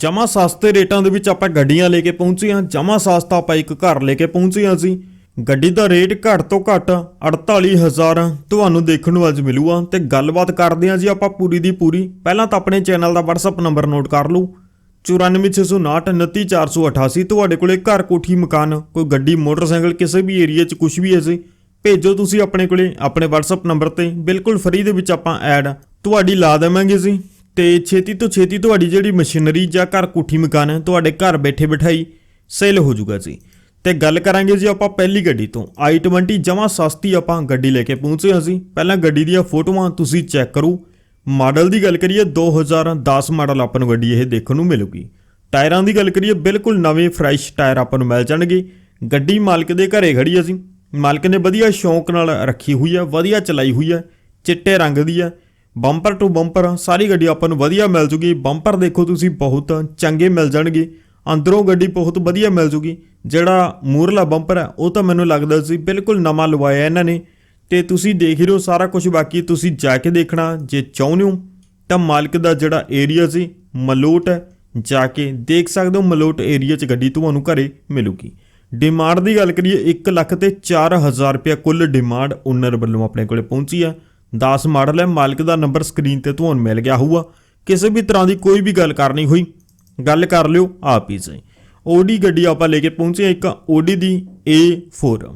ਜਮਾ ਸਸਤੇ ਰੇਟਾਂ ਦੇ ਵਿੱਚ ਆਪਾਂ ਗੱਡੀਆਂ ਲੈ ਕੇ ਪਹੁੰਚੇ ਹਾਂ। ਜਮਾ ਸਸਤਾ ਆਪਾਂ ਇੱਕ ਘਰ ਲੈ ਕੇ ਪਹੁੰਚੇ ਹਾਂ ਅਸੀਂ। ਗੱਡੀ ਦਾ ਰੇਟ ਘੱਟ ਤੋਂ ਘੱਟ 48000 ਤੁਹਾਨੂੰ ਦੇਖਣ ਨੂੰ ਅੱਜ ਮਿਲੂਗਾ। ਤੇ ਗੱਲਬਾਤ ਕਰਦੇ ਹਾਂ ਜੀ ਆਪਾਂ ਪੂਰੀ ਦੀ ਪੂਰੀ। ਪਹਿਲਾਂ ਤਾਂ ਆਪਣੇ ਚੈਨਲ ਦਾ WhatsApp ਨੰਬਰ ਨੋਟ ਕਰ ਲਓ। 9469299488 ਤੁਹਾਡੇ ਕੋਲੇ ਘਰ, ਕੋਠੀ, ਮਕਾਨ, ਕੋਈ ਗੱਡੀ, ਮੋਟਰਸਾਈਕਲ, ਕਿਸੇ ਵੀ ਏਰੀਆ 'ਚ ਕੁਝ ਵੀ ਹੈ ਜੀ, ਭੇਜੋ ਤੁਸੀਂ ਆਪਣੇ ਕੋਲੇ। ਆਪਣੇ WhatsApp ਨੰਬਰ ਤੇ ਬਿਲਕੁਲ ਫ੍ਰੀ ਦੇ ਵਿੱਚ ਆਪਾਂ ਐਡ ਤੁਹਾਡੀ ਲਾ ਦੇਵਾਂਗੇ ਜੀ। ਤੇ ਛੇਤੀ ਤੋਂ ਛੇਤੀ ਤੁਹਾਡੀ ਜਿਹੜੀ ਮਸ਼ੀਨਰੀ ਜਾਂ ਘਰ ਕੋਠੀ ਮਕਾਨ ਹੈ, ਤੁਹਾਡੇ ਘਰ ਬੈਠੇ ਬਿਠਾਈ ਸੇਲ ਹੋ ਜਾਊਗਾ ਜੀ। ਤੇ ਗੱਲ ਕਰਾਂਗੇ ਜੀ ਆਪਾਂ ਪਹਿਲੀ ਗੱਡੀ ਤੋਂ। i20 ਜਮਾ ਸਸਤੀ ਆਪਾਂ ਗੱਡੀ ਲੈ ਕੇ ਪਹੁੰਚੇ ਹਾਂ ਜੀ। ਪਹਿਲਾਂ ਗੱਡੀ ਦੀਆਂ ਫੋਟੋਆਂ ਤੁਸੀਂ ਚੈੱਕ ਕਰੋ। ਮਾਡਲ ਦੀ ਗੱਲ ਕਰੀਏ 2010 ਮਾਡਲ ਆਪਾਂ ਨੂੰ ਗੱਡੀ ਇਹ ਦੇਖਣ ਨੂੰ ਮਿਲੂਗੀ। ਟਾਇਰਾਂ ਦੀ ਗੱਲ ਕਰੀਏ, ਬਿਲਕੁਲ ਨਵੇਂ ਫਰੈਸ਼ ਟਾਇਰ ਆਪਾਂ ਨੂੰ ਮਿਲ ਜਾਣਗੇ। ਗੱਡੀ ਮਾਲਕ ਦੇ ਘਰੇ ਖੜੀ ਹੈ ਜੀ। ਮਾਲਕ ਨੇ ਵਧੀਆ ਸ਼ੌਂਕ ਨਾਲ ਰੱਖੀ ਹੋਈ ਹੈ, ਵਧੀਆ ਚਲਾਈ ਹੋਈ ਹੈ, ਚਿੱਟੇ ਰੰਗ ਦੀ ਹੈ। ਬੰਪਰ ਟੂ ਬੰਪਰ, ਸਾਰੀ ਗੱਡੀ ਆਪਾਂ ਨੂੰ ਵਧੀਆ ਮਿਲ ਜੂਗੀ। ਬੰਪਰ ਦੇਖੋ ਤੁਸੀਂ, ਬਹੁਤ ਚੰਗੇ ਮਿਲ ਜਾਣਗੇ। ਅੰਦਰੋਂ ਗੱਡੀ ਬਹੁਤ ਵਧੀਆ ਮਿਲ ਜੂਗੀ। ਜਿਹੜਾ ਮੂਰਲਾ ਬੰਪਰ ਹੈ, ਉਹ ਤਾਂ ਮੈਨੂੰ ਲੱਗਦਾ ਸੀ ਬਿਲਕੁਲ ਨਵਾਂ ਲਵਾਇਆ ਇਹਨਾਂ ਨੇ। ਤੇ ਤੁਸੀਂ ਦੇਖ ਹੀ ਰਹੇ ਹੋ ਸਾਰਾ ਕੁਝ, ਬਾਕੀ ਤੁਸੀਂ ਜਾ ਕੇ ਦੇਖਣਾ। ਜੇ ਚਾਹੁੰਦੇ ਹੋ, ਤਾਂ ਮਾਲਕ ਦਾ ਜਿਹੜਾ ਏਰੀਆ ਸੀ, ਮਲੋਟ ਹੈ। ਜਾ ਕੇ ਦੇਖ ਸਕਦੇ ਹੋ, ਮਲੋਟ ਏਰੀਆ 'ਚ ਗੱਡੀ ਤੁਹਾਨੂੰ ਘਰੇ ਮਿਲੂਗੀ। ਡਿਮਾਂਡ ਦੀ ਗੱਲ ਕਰੀਏ 1 ਲੱਖ ਤੇ 4000 ਰੁਪਏ ਕੁੱਲ ਡਿਮਾਂਡ ਓਨਰ ਵੱਲੋਂ ਆਪਣੇ ਕੋਲੇ ਪਹੁੰਚੀ ਹੈ। 10 ਮਾਡਲ ਹੈ ਮਾਲਕ ਦਾ ਨੰਬਰ ਸਕਰੀਨ ਤੇ ਤੁਹਾਨੂੰ ਮਿਲ ਗਿਆ ਹੋਊਗਾ। ਕਿਸੇ ਵੀ ਤਰ੍ਹਾਂ ਦੀ ਕੋਈ ਵੀ ਗੱਲ ਕਰਨੀ ਹੋਈ ਗੱਲ ਕਰ ਲਿਓ ਆਪ ਹੀ ਸਹੀ। ਓਡੀ ਗੱਡੀ ਆਪਾਂ ਲੈ ਕੇ ਪਹੁੰਚੇ ਹਾਂ, ਇੱਕ ਓਡੀ ਦੀ A4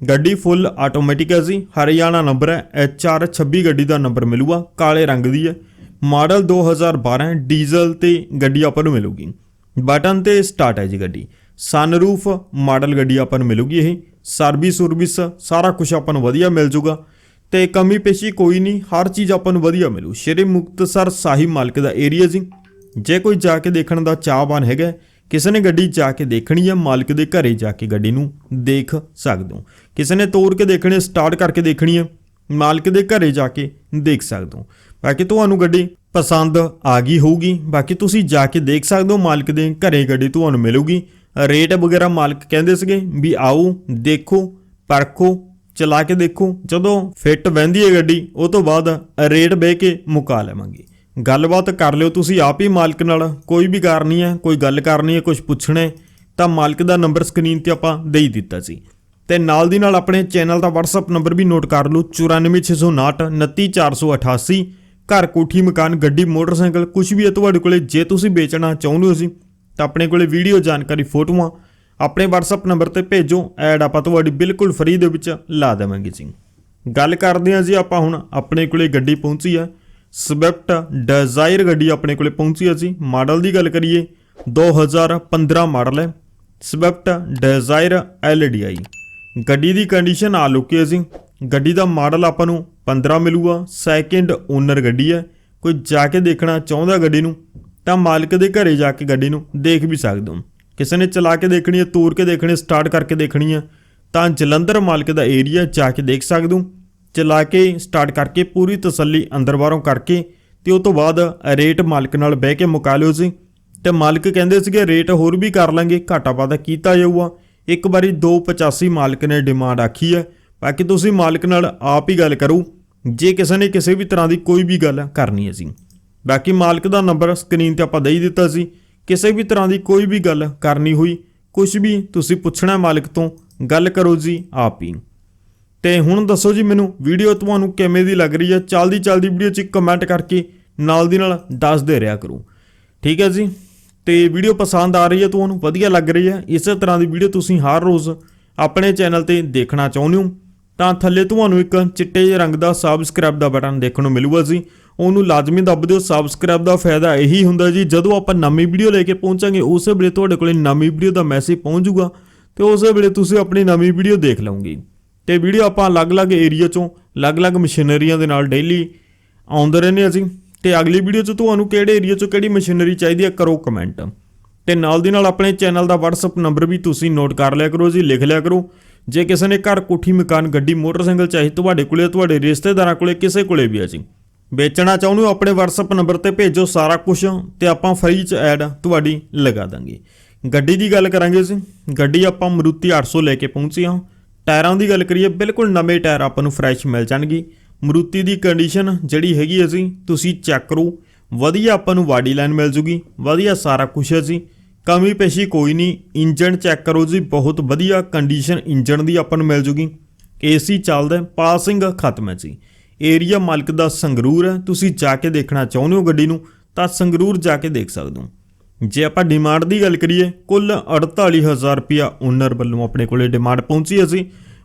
ਗੱਡੀ ਫੁੱਲ ਆਟੋਮੈਟਿਕ ਹੈ ਜੀ ਹਰਿਆਣਾ ਨੰਬਰ ਹੈ HR 26 ਗੱਡੀ ਦਾ ਨੰਬਰ ਮਿਲੂਗਾ ਕਾਲੇ ਰੰਗ ਦੀ ਹੈ। ਮਾਡਲ 2012 ਹੈ ਡੀਜ਼ਲ ਤੇ ਗੱਡੀ ਆਪਾਂ ਨੂੰ ਮਿਲੂਗੀ। ਬਟਨ ਤੇ ਸਟਾਰਟ ਹੈ ਜੀ ਗੱਡੀ। ਸਨਰੂਫ ਮਾਡਲ ਗੱਡੀ ਆਪਾਂ ਨੂੰ ਮਿਲੂਗੀ ਇਹ। ਸਰਵਿਸ ਸਰਵਿਸ ਸਾਰਾ ਕੁਝ ਆਪਾਂ ਨੂੰ ਵਧੀਆ ਮਿਲ ਜੂਗਾ। ਤੇ ਕਮੀ ਪੇਸ਼ੀ ਕੋਈ ਨਹੀਂ, ਹਰ ਚੀਜ਼ ਆਪਾਂ ਨੂੰ ਵਧੀਆ ਮਿਲੂ। ਸ਼੍ਰੀ ਮੁਕਤਸਰ ਸਾਹਿਬ ਮਾਲਕ ਦਾ ਏਰੀਆ ਜੀ। ਜੇ ਕੋਈ ਜਾ ਕੇ ਦੇਖਣ ਦਾ ਚਾਹਵਾਨ ਹੈਗਾ, ਕਿਸੇ ਨੇ ਗੱਡੀ ਜਾ ਕੇ ਦੇਖਣੀ ਹੈ ਮਾਲਕ ਦੇ ਘਰੇ ਜਾ ਕੇ ਗੱਡੀ ਨੂੰ ਦੇਖ ਸਕਦੇ ਹੋ। ਕਿਸੇ ਨੇ ਤੋੜ ਕੇ ਦੇਖਣੀ ਹੈ ਸਟਾਰਟ ਕਰਕੇ ਦੇਖਣੀ ਹੈ ਮਾਲਕ ਦੇ ਘਰੇ ਜਾ ਕੇ ਦੇਖ ਸਕਦੇ ਹੋ। ਬਾਕੀ ਤੁਹਾਨੂੰ ਗੱਡੀ ਪਸੰਦ ਆ ਗਈ ਹੋਊਗੀ। ਬਾਕੀ ਤੁਸੀਂ ਜਾ ਕੇ ਦੇਖ ਸਕਦੇ ਹੋ, ਮਾਲਕ ਦੇ ਘਰੇ ਗੱਡੀ ਤੁਹਾਨੂੰ ਮਿਲੂਗੀ। ਰੇਟ ਵਗੈਰਾ ਮਾਲਕ ਕਹਿੰਦੇ ਸੀਗੇ ਵੀ ਆਓ, ਦੇਖੋ, ਪਰਖੋ ਚਲਾ ਕੇ ਦੇਖੋ। ਜਦੋਂ ਫਿੱਟ ਬਹਿੰਦੀ ਹੈ ਗੱਡੀ, ਉਹ ਤੋਂ ਬਾਅਦ ਰੇਟ ਬਹਿ ਕੇ ਮੁਕਾ ਲਵਾਂਗੇ। ਗੱਲਬਾਤ ਕਰ ਲਿਓ ਤੁਸੀਂ ਆਪ ਹੀ ਮਾਲਕ ਨਾਲ। ਕੋਈ ਵੀ ਕਰਨੀ ਹੈ, ਕੋਈ ਗੱਲ ਕਰਨੀ ਹੈ ਕੁਝ ਪੁੱਛਣਾ ਹੈ, ਤਾਂ ਮਾਲਕ ਦਾ ਨੰਬਰ ਸਕਰੀਨ ਤੇ ਆਪਾਂ ਦੇ ਹੀ ਦਿੱਤਾ ਸੀ। ਤੇ ਨਾਲ ਦੀ ਨਾਲ ਆਪਣੇ ਚੈਨਲ ਦਾ WhatsApp ਨੰਬਰ ਵੀ ਨੋਟ ਕਰ ਲਓ। 9469 29488 ਘਰ, ਕੋਠੀ, ਮਕਾਨ, ਗੱਡੀ, ਮੋਟਰਸਾਈਕਲ ਕੁਝ ਵੀ ਹੈ ਤੁਹਾਡੇ ਕੋਲੇ, ਜੇ ਤੁਸੀਂ ਵੇਚਣਾ ਚਾਹੁੰਦੇ ਹੋ ਸੀ ਤਾਂ ਆਪਣੇ ਕੋਲੇ ਵੀਡੀਓ ਜਾਣਕਾਰੀ, ਫੋਟੋਆਂ ਆਪਣੇ WhatsApp ਨੰਬਰ ਤੇ ਭੇਜੋ, ਐਡ ਆਪਾਂ ਤੁਹਾਡੀ ਬਿਲਕੁਲ ਫ੍ਰੀ ਦੇ ਵਿੱਚ ਲਾ ਦੇਵਾਂਗੇ ਜੀ। ਗੱਲ ਕਰਦੇ ਹਾਂ ਜੀ ਆਪਾਂ ਹੁਣ ਆਪਣੇ ਕੋਲੇ ਗੱਡੀ ਪਹੁੰਚੀ ਆ ਸਵਿਫਟ ਡਿਜ਼ਾਇਰ ਗੱਡੀ ਆਪਣੇ ਕੋਲੇ ਪਹੁੰਚੀ ਆ ਜੀ। ਮਾਡਲ ਦੀ ਗੱਲ ਕਰੀਏ 2015 ਮਾਡਲ ਹੈ। ਸਵਿਫਟ ਡਿਜ਼ਾਇਰ LDI ਗੱਡੀ ਦੀ ਕੰਡੀਸ਼ਨ ਆ ਲੁਕੀ ਹੈ ਜੀ। ਗੱਡੀ ਦਾ ਮਾਡਲ ਆਪਾਂ ਨੂੰ 15 ਮਿਲੂਗਾ। ਸੈਕਿੰਡ ਓਨਰ ਗੱਡੀ ਹੈ। ਕੋਈ ਜਾ ਕੇ ਦੇਖਣਾ ਚਾਹੁੰਦਾ ਗੱਡੀ ਨੂੰ, ਤਾਂ ਮਾਲਕ ਦੇ ਘਰੇ ਜਾ ਕੇ ਗੱਡੀ ਨੂੰ ਦੇਖ ਵੀ ਸਕਦੇ ਹੋ। ਕਿਸੇ ਨੇ ਚਲਾ ਕੇ ਦੇਖਣੀ ਹੈ ਤੋੜ ਕੇ ਦੇਖਣੀ ਸਟਾਰਟ ਕਰਕੇ ਦੇਖਣੀ ਹੈ, ਤਾਂ ਜਲੰਧਰ ਮਾਲਕ ਦਾ ਏਰੀਆ ਜਾ ਕੇ ਦੇਖ ਸਕਦੇ ਹੋ। ਚਲਾ ਕੇ ਸਟਾਰਟ ਕਰਕੇ, ਪੂਰੀ ਤਸੱਲੀ ਅੰਦਰ ਬਾਹਰੋਂ ਕਰਕੇ, ਤੇ ਉਸ ਤੋਂ ਬਾਅਦ ਰੇਟ ਮਾਲਕ ਨਾਲ ਬਹਿ ਕੇ ਮੁਕਾ ਲਿਓ ਸੀ ਤੇ ਮਾਲਕ ਕਹਿੰਦੇ ਸੀਗੇ ਰੇਟ ਹੋਰ ਵੀ ਕਰ ਲਾਂਗੇ, ਘਾਟਾ ਵਾਧਾ ਕੀਤਾ ਜਾਊਗਾ। ਇੱਕ ਵਾਰੀ 285 ਮਾਲਕ ਨੇ ਡਿਮਾਂਡ ਆਖੀ ਹੈ। ਬਾਕੀ ਤੁਸੀਂ ਮਾਲਕ ਨਾਲ ਆਪ ਹੀ ਗੱਲ ਕਰੋ। ਜੇ ਕਿਸੇ ਨੇ ਕਿਸੇ ਵੀ ਤਰ੍ਹਾਂ ਦੀ ਕੋਈ ਵੀ ਗੱਲ ਕਰਨੀ ਹੈ ਜੀ। ਬਾਕੀ ਮਾਲਕ ਦਾ ਨੰਬਰ ਸਕਰੀਨ ਤੇ ਆਪਾਂ ਦੇ ਹੀ ਦਿੱਤਾ ਸੀ। ਕਿਸੇ ਵੀ ਤਰ੍ਹਾਂ ਦੀ ਕੋਈ ਵੀ ਗੱਲ ਕਰਨੀ ਹੋਈ ਕੁਝ ਵੀ ਤੁਸੀਂ ਪੁੱਛਣਾ ਮਾਲਕ ਤੋਂ, ਗੱਲ ਕਰੋ ਜੀ ਆਪ ਹੀ। ਤੇ ਹੁਣ ਦੱਸੋ ਜੀ ਮੈਨੂੰ, ਵੀਡੀਓ ਤੁਹਾਨੂੰ ਕਿਵੇਂ ਦੀ ਲੱਗ ਰਹੀ ਹੈ ਚੱਲਦੀ ਚੱਲਦੀ ਵੀਡੀਓ 'ਚ ਕਮੈਂਟ ਕਰਕੇ ਨਾਲ ਦੀ ਨਾਲ ਦੱਸ ਦੇ ਰਿਹਾ ਕਰੋ। ਠੀਕ ਹੈ ਜੀ? ਤੇ ਵੀਡੀਓ ਪਸੰਦ ਆ ਰਹੀ ਹੈ ਤੁਹਾਨੂੰ, ਵਧੀਆ ਲੱਗ ਰਹੀ ਹੈ, ਇਸੇ ਤਰ੍ਹਾਂ ਦੀ ਵੀਡੀਓ ਤੁਸੀਂ ਹਰ ਰੋਜ਼ ਆਪਣੇ ਚੈਨਲ ਤੇ ਦੇਖਣਾ ਚਾਹੁੰਦੇ ਹੋ, ਤਾਂ ਥੱਲੇ ਤੁਹਾਨੂੰ ਇੱਕ ਚਿੱਟੇ ਰੰਗ ਦਾ ਸਬਸਕ੍ਰਾਈਬ ਦਾ ਬਟਨ ਦੇਖਣ ਨੂੰ ਮਿਲੂਗਾ ਜੀ। ਉਹਨੂੰ ਲਾਜ਼ਮੀ ਦੱਬ ਦਿਓ ਸਬਸਕ੍ਰਾਈਬ ਦਾ ਫਾਇਦਾ ਇਹੀ ਹੁੰਦਾ ਜੀ, ਜਦੋਂ ਆਪਾਂ ਨਵੀਂ ਵੀਡੀਓ ਲੈ ਕੇ ਪਹੁੰਚਾਂਗੇ, ਉਸੇ ਵੇਲੇ ਤੁਹਾਡੇ ਕੋਲੇ ਨਵੀਂ ਵੀਡੀਓ ਦਾ ਮੈਸੇਜ ਪਹੁੰਚ ਜਾਊਗਾ ਤੇ ਉਸੇ ਵੇਲੇ ਤੁਸੀਂ ਆਪਣੀ ਨਵੀਂ ਵੀਡੀਓ ਦੇਖ ਲਓਗੇ। ਤੇ ਵੀਡੀਓ ਆਪਾਂ ਅਲੱਗ-ਅਲੱਗ ਏਰੀਆ ਚੋਂ, ਅਲੱਗ-ਅਲੱਗ ਮਸ਼ੀਨਰੀਆਂ ਦੇ ਨਾਲ ਡੇਲੀ ਆਉਂਦੇ ਰਹਿੰਦੇ ਅਸੀਂ। ਤੇ ਅਗਲੀ ਵੀਡੀਓ 'ਚ ਤੁਹਾਨੂੰ ਕਿਹੜੇ ਏਰੀਆ 'ਚੋਂ ਕਿਹੜੀ ਮਸ਼ੀਨਰੀ ਚਾਹੀਦੀ ਹੈ, ਕਰੋ ਕਮੈਂਟ ਤੇ ਨਾਲ ਦੀ ਨਾਲ ਆਪਣੇ ਚੈਨਲ ਦਾ WhatsApp ਨੰਬਰ ਵੀ ਤੁਸੀਂ ਨੋਟ ਕਰ ਲਿਆ ਕਰੋ ਜੀ, ਲਿਖ ਲਿਆ ਕਰੋ। ਜੇ ਕਿਸੇ ਨੇ ਘਰ ਕੋਠੀ, ਮਕਾਨ, ਗੱਡੀ, ਮੋਟਰਸਾਈਕਲ ਚਾਹੀ ਤੁਹਾਡੇ ਕੋਲੇ ਤੁਹਾਡੇ ਰਿਸ਼ਤੇਦਾਰਾਂ ਕੋਲੇ, ਕਿਸੇ ਕੋਲੇ ਵੀ ਆ ਜੀ। ਵੇਚਣਾ ਚਾਹੁੰਦੇ ਹੋ, ਆਪਣੇ WhatsApp ਨੰਬਰ ਤੇ ਭੇਜੋ ਸਾਰਾ ਕੁਝ ਤੇ ਆਪਾਂ ਫਰੀ ਚ ਐਡ ਤੁਹਾਡੀ ਲਗਾ ਦਾਂਗੇ। ਗੱਡੀ ਦੀ ਗੱਲ ਕਰਾਂਗੇ ਜੀ ਗੱਡੀ ਆਪਾਂ ਮਰੂਤੀ 800 ਲੈ ਕੇ ਪਹੁੰਚੇ ਹਾਂ। ਟਾਇਰਾਂ ਦੀ ਗੱਲ ਕਰੀਏ, ਬਿਲਕੁਲ ਨਵੇਂ ਟਾਇਰ ਆਪਾਂ ਨੂੰ ਫਰੈਸ਼ ਮਿਲ ਜਾਣਗੇ। ਮਰੂਤੀ ਦੀ ਕੰਡੀਸ਼ਨ ਜਿਹੜੀ ਹੈਗੀ ਅਸੀਂ, ਤੁਸੀਂ ਚੈੱਕ ਕਰੋ। ਵਧੀਆ ਆਪਾਂ ਨੂੰ ਬਾਡੀ ਲਾਈਨ ਮਿਲ ਜੂਗੀ। ਵਧੀਆ ਸਾਰਾ ਕੁਝ ਹੈ ਜੀ। ਕਮੀ ਪੇਸ਼ੀ ਕੋਈ ਨਹੀਂ। ਇੰਜਨ ਚੈੱਕ ਕਰੋ ਜੀ। ਬਹੁਤ ਵਧੀਆ ਕੰਡੀਸ਼ਨ ਇੰਜਨ ਦੀ ਆਪਾਂ ਨੂੰ ਮਿਲ ਜੂਗੀ। ਏਸੀ ਚੱਲਦਾ ਪਾਸਿੰਗ ਖਤਮ ਹੈ ਜੀ। ਏਰੀਆ ਮਾਲਕ ਦਾ ਸੰਗਰੂਰ ਹੈ, ਤੁਸੀਂ ਜਾ ਕੇ ਦੇਖਣਾ ਚਾਹੁੰਦੇ ਹੋ ਗੱਡੀ ਨੂੰ, ਤਾਂ ਸੰਗਰੂਰ ਜਾ ਕੇ ਦੇਖ ਸਕਦੇ ਹੋ। ਜੇ ਆਪਾਂ ਡਿਮਾਂਡ ਦੀ ਗੱਲ ਕਰੀਏ, ਕੁੱਲ 48000 ਰੁਪਿਆ ਓਨਰ ਵੱਲੋਂ ਆਪਣੇ ਕੋਲੇ ਡਿਮਾਂਡ ਪਹੁੰਚੀ ਅਸੀਂ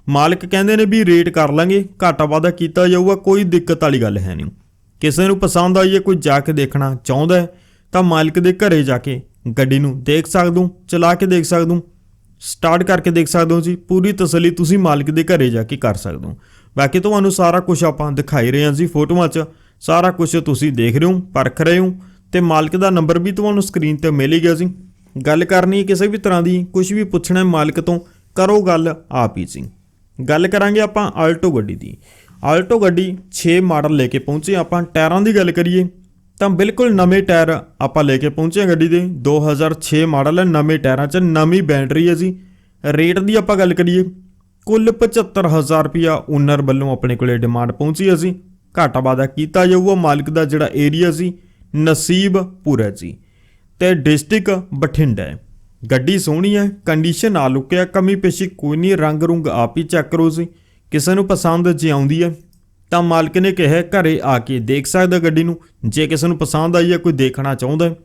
ਮਾਲਕ ਕਹਿੰਦੇ ਨੇ ਵੀ ਰੇਟ ਕਰ ਲਾਂਗੇ, ਘਾਟਾ ਵਾਧਾ ਕੀਤਾ ਜਾਊਗਾ, ਕੋਈ ਦਿੱਕਤ ਵਾਲੀ ਗੱਲ ਹੈ ਨਹੀਂ। ਕਿਸੇ ਨੂੰ ਪਸੰਦ ਆਈਏ, ਕੋਈ ਜਾ ਕੇ ਦੇਖਣਾ ਚਾਹੁੰਦਾ ਤਾਂ ਮਾਲਕ ਦੇ ਘਰੇ ਜਾ ਕੇ ਗੱਡੀ ਨੂੰ ਦੇਖ ਸਕਦੇ ਹੋ, ਚਲਾ ਕੇ ਦੇਖ ਸਕਦੇ ਹੋ। ਸਟਾਰਟ ਕਰਕੇ ਦੇਖ ਸਕਦੇ ਹੋ ਜੀ, ਪੂਰੀ ਤਸੱਲੀ ਤੁਸੀਂ ਮਾਲਕ ਦੇ ਘਰੇ ਜਾ ਕੇ ਕਰ ਸਕਦੇ ਹੋ। ਬਾਕੀ ਤੁਹਾਨੂੰ ਸਾਰਾ ਕੁਝ ਆਪਾਂ ਦਿਖਾਈ ਰਹੇ ਹਾਂ ਜੀ ਫੋਟੋਆਂ 'ਚ। ਸਾਰਾ ਕੁਝ ਤੁਸੀਂ ਦੇਖ ਰਹੇ ਹੋ, ਪਰਖ ਰਹੇ ਹੋ ਤੇ ਮਾਲਕ ਦਾ ਨੰਬਰ ਵੀ ਤੁਹਾਨੂੰ ਸਕਰੀਨ ਤੇ ਮਿਲ ਹੀ ਗਿਆ ਜੀ। ਗੱਲ ਕਰਨੀ ਕਿਸੇ ਵੀ ਤਰ੍ਹਾਂ ਦੀ ਕੁਝ ਵੀ ਪੁੱਛਣਾ ਹੈ ਮਾਲਕ ਤੋਂ, ਕਰੋ ਗੱਲ ਆਪ ਹੀ ਜੀ। ਗੱਲ ਕਰਾਂਗੇ ਆਪਾਂ ਆਲਟੋ ਗੱਡੀ ਦੀ। ਆਲਟੋ ਗੱਡੀ 6 ਮਾਡਲ ਲੈ ਕੇ ਪਹੁੰਚੇ, ਆਪਾਂ ਟਾਇਰਾਂ ਦੀ ਗੱਲ ਕਰੀਏ, ਤਾਂ ਬਿਲਕੁਲ ਨਵੇਂ ਟਾਇਰ ਆਪਾਂ ਲੈ ਕੇ ਪਹੁੰਚੇ ਹਾਂ ਗੱਡੀ ਦੇ। 2006 ਮਾਡਲ ਹੈ, ਨਵੇਂ ਟਾਇਰਾਂ 'ਚ ਨਵੀਂ ਬੈਟਰੀ ਹੈ ਜੀ। ਰੇਟ ਦੀ ਆਪਾਂ ਗੱਲ ਕਰੀਏ ਕੁੱਲ 75000 ਰੁਪਿਆ ਓਨਰ ਵੱਲੋਂ ਆਪਣੇ ਕੋਲੇ ਡਿਮਾਂਡ ਪਹੁੰਚੀ ਅਸੀਂ ਘਾਟਾ ਵਾਧਾ ਕੀਤਾ ਜਾਊਗਾ, ਮਾਲਕ ਦਾ ਜਿਹੜਾ ਏਰੀਆ ਸੀ ਨਸੀਬਪੁਰ ਹੈ ਜੀ। ਤੇ ਡਿਸਟ੍ਰਿਕਟ ਬਠਿੰਡਾ ਗੱਡੀ ਸੋਹਣੀ ਹੈ, ਕੰਡੀਸ਼ਨ ਆ ਲੁਕਿਆ, ਕਮੀ ਪੇਸ਼ੀ ਕੋਈ ਨਹੀਂ, ਰੰਗ ਰੁੰਗ ਆਪ ਹੀ ਚੈੱਕ ਕਰੋ ਸੀ ਕਿਸੇ ਨੂੰ ਪਸੰਦ ਜੇ ਆਉਂਦੀ ਹੈ, ਤਾਂ ਮਾਲਕ ਨੇ ਕਿਹਾ ਘਰੇ ਆ ਕੇ ਦੇਖ ਸਕਦਾ ਗੱਡੀ ਨੂੰ। ਜੇ ਕਿਸੇ ਨੂੰ ਪਸੰਦ ਆਈ ਹੈ, ਕੋਈ ਦੇਖਣਾ ਚਾਹੁੰਦਾ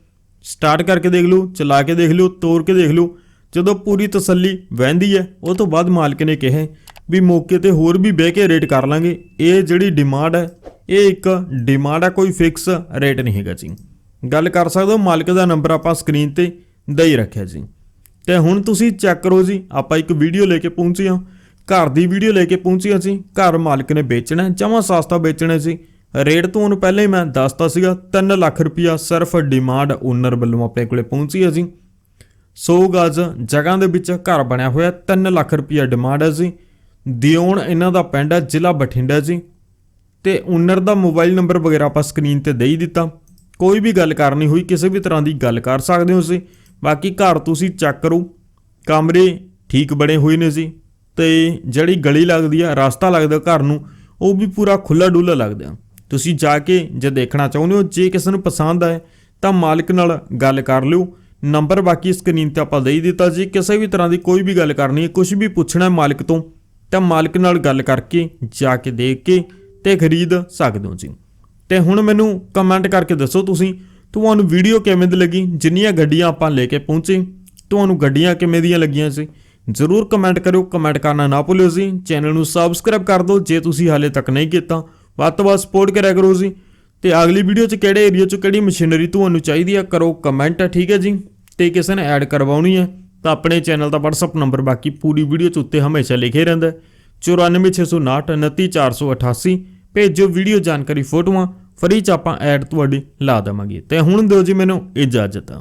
ਸਟਾਰਟ ਕਰਕੇ ਦੇਖ ਲਓ, ਚਲਾ ਕੇ ਦੇਖ ਲਓ, ਤੋਰ ਕੇ ਦੇਖ ਲਓ ਜਦੋਂ ਪੂਰੀ ਤਸੱਲੀ ਵਹਿੰਦੀ ਹੈ, ਉਹ ਤੋਂ ਬਾਅਦ ਮਾਲਕ ਨੇ ਕਿਹਾ ਵੀ ਮੌਕੇ ਤੇ ਹੋਰ ਵੀ ਬਹਿ ਕੇ ਰੇਟ ਕਰ ਲਾਂਗੇ। ਇਹ ਜਿਹੜੀ ਡਿਮਾਂਡ ਹੈ, ਇਹ ਇੱਕ ਡਿਮਾਂਡ ਹੈ ਕੋਈ ਫਿਕਸ ਰੇਟ ਨਹੀਂ ਹੈਗਾ ਜੀ। ਗੱਲ ਕਰ ਸਕਦੇ ਹੋ, ਮਾਲਕ ਦਾ ਨੰਬਰ ਆਪਾਂ ਸਕਰੀਨ ਤੇ ਦੇ ਹੀ ਰੱਖਿਆ ਜੀ। ਤੇ ਹੁਣ ਤੁਸੀਂ ਚੈੱਕ ਕਰੋ ਜੀ, ਆਪਾਂ ਇੱਕ ਵੀਡੀਓ ਲੈ ਕੇ ਪਹੁੰਚੇ ਹਾਂ। ਘਰ ਦੀ ਵੀਡੀਓ ਲੈ ਕੇ ਪਹੁੰਚੇ ਹਾਂ ਜੀ। ਘਰ ਮਾਲਕ ਨੇ ਵੇਚਣਾ ਜਮਾ ਸਸਤਾ ਵੇਚਣਾ ਸੀ ਰੇਟ ਤੁਹਾਨੂੰ ਪਹਿਲਾਂ ਹੀ ਮੈਂ ਦੱਸਤਾ ਸੀਗਾ 3 ਲੱਖ ਰੁਪਿਆ ਸਿਰਫ ਡਿਮਾਂਡ ਓਨਰ ਵੱਲੋਂ ਆਪਣੇ ਕੋਲੇ ਪਹੁੰਚੀ ਹੈ ਜੀ। 100 ਗਜ਼ ਜਗ੍ਹਾ ਦੇ ਵਿੱਚ ਘਰ ਬਣਿਆ ਹੋਇਆ 3 ਲੱਖ ਰੁਪਿਆ ਡਿਮਾਂਡ ਹੈ ਜੀ। ਦਿਓਣ ਇਹਨਾਂ ਦਾ ਪਿੰਡ ਹੈ, ਜ਼ਿਲ੍ਹਾ ਬਠਿੰਡਾ ਜੀ। ਤੇ ਓਨਰ ਦਾ ਮੋਬਾਈਲ ਨੰਬਰ ਵਗੈਰਾ ਆਪਾਂ ਸਕਰੀਨ ਤੇ ਦੇ ਹੀ ਦਿੱਤਾ। ਕੋਈ ਵੀ ਗੱਲ ਕਰਨੀ ਹੋਈ, ਕਿਸੇ ਵੀ ਤਰ੍ਹਾਂ ਦੀ ਗੱਲ ਕਰ ਸਕਦੇ ਹੋ ਤੁਸੀਂ ਬਾਕੀ ਘਰ ਤੁਸੀਂ ਚੈੱਕ ਕਰੋ। ਕਮਰੇ ਠੀਕ ਬਣੇ ਹੋਏ ਨੇ ਜੀ। ਤੇ ਜਿਹੜੀ ਗਲੀ ਲੱਗਦੀ ਆ, ਰਸਤਾ ਲੱਗਦਾ ਘਰ ਨੂੰ, ਉਹ ਵੀ ਪੂਰਾ ਖੁੱਲਾ ਡੁੱਲਾ ਲੱਗਦਾ। ਤੁਸੀਂ ਜਾ ਕੇ ਜੇ ਦੇਖਣਾ ਚਾਹੁੰਦੇ ਹੋ, ਜੇ ਕਿਸੇ ਨੂੰ ਪਸੰਦ ਆਏ, ਤਾਂ ਮਾਲਕ ਨਾਲ ਗੱਲ ਕਰ ਲਿਓ। ਨੰਬਰ ਬਾਕੀ ਸਕਰੀਨ ਤੇ ਆਪਾਂ ਦੇ ਦਿੱਤਾ ਜੀ। ਕਿਸੇ ਵੀ ਤਰ੍ਹਾਂ ਦੀ ਕੋਈ ਵੀ ਗੱਲ ਕਰਨੀ ਹੈ ਕੁਝ ਵੀ ਪੁੱਛਣਾ ਹੈ ਮਾਲਕ ਤੋਂ, ਤਾਂ ਮਾਲਕ ਨਾਲ ਗੱਲ ਕਰਕੇ ਜਾ ਕੇ ਦੇਖ ਕੇ ਤੇ ਖਰੀਦ ਸਕਦੇ ਹੋ ਜੀ। ਤੇ ਹੁਣ ਮੈਨੂੰ ਕਮੈਂਟ ਕਰਕੇ ਦੱਸੋ ਤੁਸੀਂ, ਤੁਹਾਨੂੰ ਵੀਡੀਓ ਕਿਵੇਂ ਦੀ ਲੱਗੀ? ਜਿੰਨੀਆਂ ਗੱਡੀਆਂ ਆਪਾਂ ਲੈ ਕੇ ਪਹੁੰਚੇ, ਤੁਹਾਨੂੰ ਗੱਡੀਆਂ ਕਿਵੇਂ ਦੀਆਂ ਲੱਗੀਆਂ ਸੀ ਜ਼ਰੂਰ ਕਮੈਂਟ ਕਰਿਓ ਕਮੈਂਟ ਕਰਨਾ ਨਾ ਭੁੱਲਿਓ ਜੀ। ਚੈਨਲ ਨੂੰ ਸਬਸਕ੍ਰਾਈਬ ਕਰ ਦਿਓ, ਜੇ ਤੁਸੀਂ ਹਾਲੇ ਤੱਕ ਨਹੀਂ ਕੀਤਾ, ਵੱਧ ਤੋਂ ਵੱਧ ਸਪੋਰਟ ਕਰਿਆ ਕਰੋ ਜੀ। ਤੇ ਅਗਲੀ ਵੀਡੀਓ 'ਚ ਕਿਹੜੇ ਏਰੀਆ 'ਚ ਕਿਹੜੀ ਮਸ਼ੀਨਰੀ ਤੁਹਾਨੂੰ ਚਾਹੀਦੀ ਆ ਕਰੋ ਕਮੈਂਟ ਠੀਕ ਹੈ ਜੀ। ਤੇ ਕਿਸੇ ਨੇ ਐਡ ਕਰਵਾਉਣੀ ਹੈ, ਤਾਂ ਆਪਣੇ ਚੈਨਲ ਦਾ WhatsApp ਨੰਬਰ ਬਾਕੀ ਪੂਰੀ ਵੀਡੀਓ 'ਚ ਉੱਤੇ ਹਮੇਸ਼ਾ ਲਿਖੇ ਰਹਿੰਦਾ ਹੈ। 94659 29488 ਭੇਜੋ ਵੀਡੀਓ ਜਾਣਕਾਰੀ ਫੋਟੋਆਂ, ਫਰੀ ਚ ਆਪਾਂ ਐਡ ਤੁਹਾਡੀ ਲਾ ਦੇਵਾਂਗੇ। ਤੇ ਹੁਣ ਦਿਓ ਜੀ ਮੈਨੂੰ ਇਜਾਜ਼ਤ।